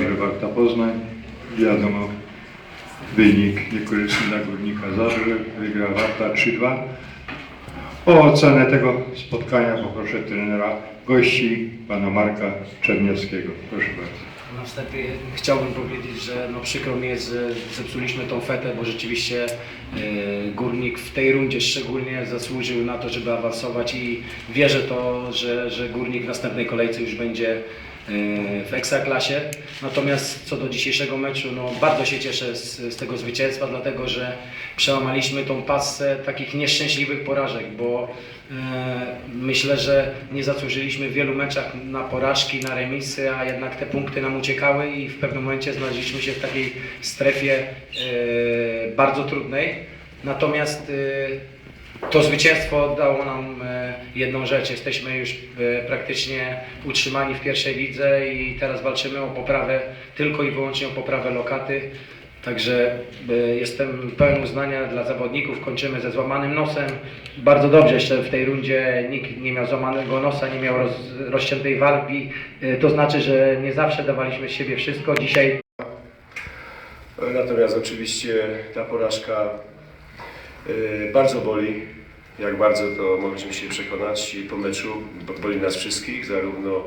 Warta Poznań. Wiadomo, wynik niekorzystny dla Górnika Zabrze. Wygrała Warta 3-2. O ocenę tego spotkania poproszę trenera gości, pana Marka Czerniewskiego. Proszę bardzo. Na wstępie chciałbym powiedzieć, że no przykro mi jest, że zepsuliśmy tą fetę, bo rzeczywiście e, Górnik w tej rundzie szczególnie zasłużył na to, żeby awansować i wierzę to, że, że Górnik w następnej kolejce już będzie e, w Ekstraklasie. Natomiast co do dzisiejszego meczu, no bardzo się cieszę z, z tego zwycięstwa, dlatego że przełamaliśmy tą pasę takich nieszczęśliwych porażek, bo e, myślę, że nie zasłużyliśmy w wielu meczach na porażki, na remisy, a jednak te punkty nam uciekały i w pewnym momencie znaleźliśmy się w takiej strefie e, bardzo trudnej. Natomiast e, to zwycięstwo dało nam e, jedną rzecz. Jesteśmy już praktycznie utrzymani w pierwszej lidze i teraz walczymy o poprawę, tylko i wyłącznie o poprawę lokaty. Także e, jestem pełen uznania dla zawodników. Kończymy ze złamanym nosem. Bardzo dobrze, jeszcze w tej rundzie nikt nie miał złamanego nosa, nie miał roz, rozciętej wargi. E, To znaczy, że nie zawsze dawaliśmy z siebie wszystko. Dzisiaj Natomiast oczywiście ta porażka y, bardzo boli. Jak bardzo to mogliśmy się przekonać po meczu bo- boli nas wszystkich, zarówno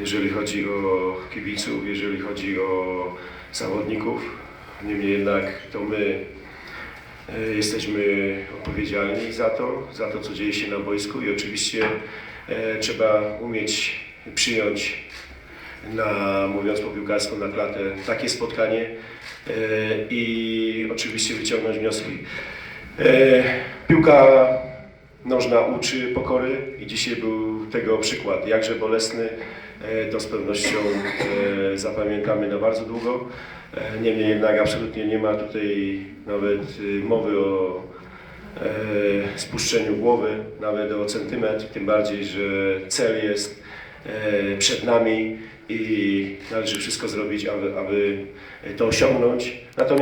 jeżeli chodzi o kibiców, jeżeli chodzi o zawodników. Niemniej jednak to my y, jesteśmy odpowiedzialni za to, za to co dzieje się na boisku i oczywiście e, trzeba umieć przyjąć na, mówiąc po piłkarsku, na klatę takie spotkanie e, i oczywiście wyciągnąć wnioski. E, piłka nożna uczy pokory i dzisiaj był tego przykład, jakże bolesny, e, to z pewnością e, zapamiętamy na bardzo długo. E, Niemniej jednak absolutnie nie ma tutaj nawet mowy o spuszczeniu głowy, nawet o centymetr, tym bardziej, że cel jest przed nami i należy wszystko zrobić, aby, aby to osiągnąć. Natomiast